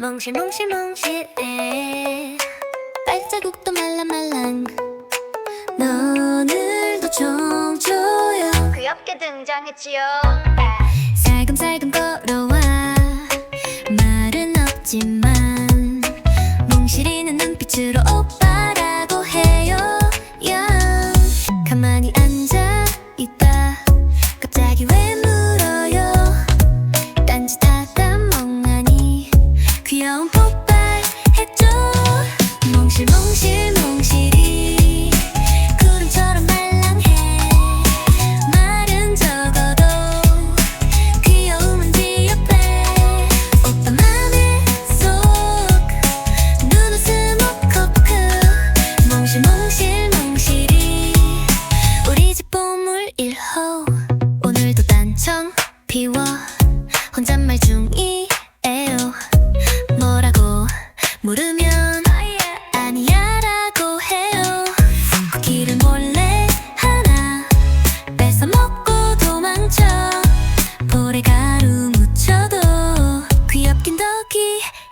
몽실몽실몽실해 발자국도 말랑말랑. 너늘도 정줘요 귀엽게 등장했지요. 살금살금 걸어와. 말은 없지만 몽실이는 눈빛으로 오빠라고 해요. 야 가만히 앉아 있다. 갑자기 왜 몽실몽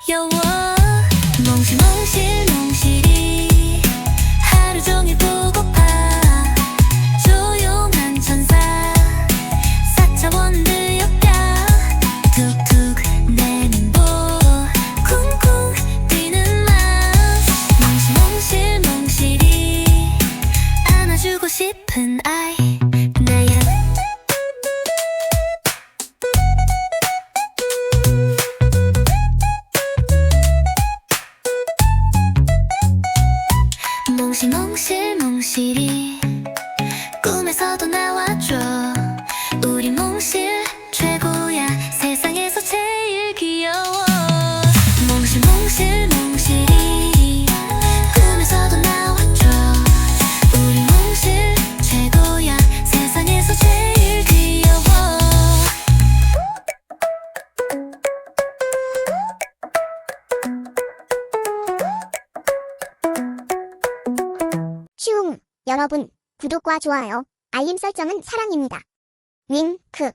귀여워. 몽실몽실 몽실이 하루 종일 보고파. 조용한 천사 사차원 느역야 툭툭 내는 보 쿵쿵 뛰는 맛 몽실몽실 몽실이 안아주고 싶은 아이 몽실몽실 몽실이 여러분, 구독과 좋아요, 알림 설정은 사랑입니다. 윙크.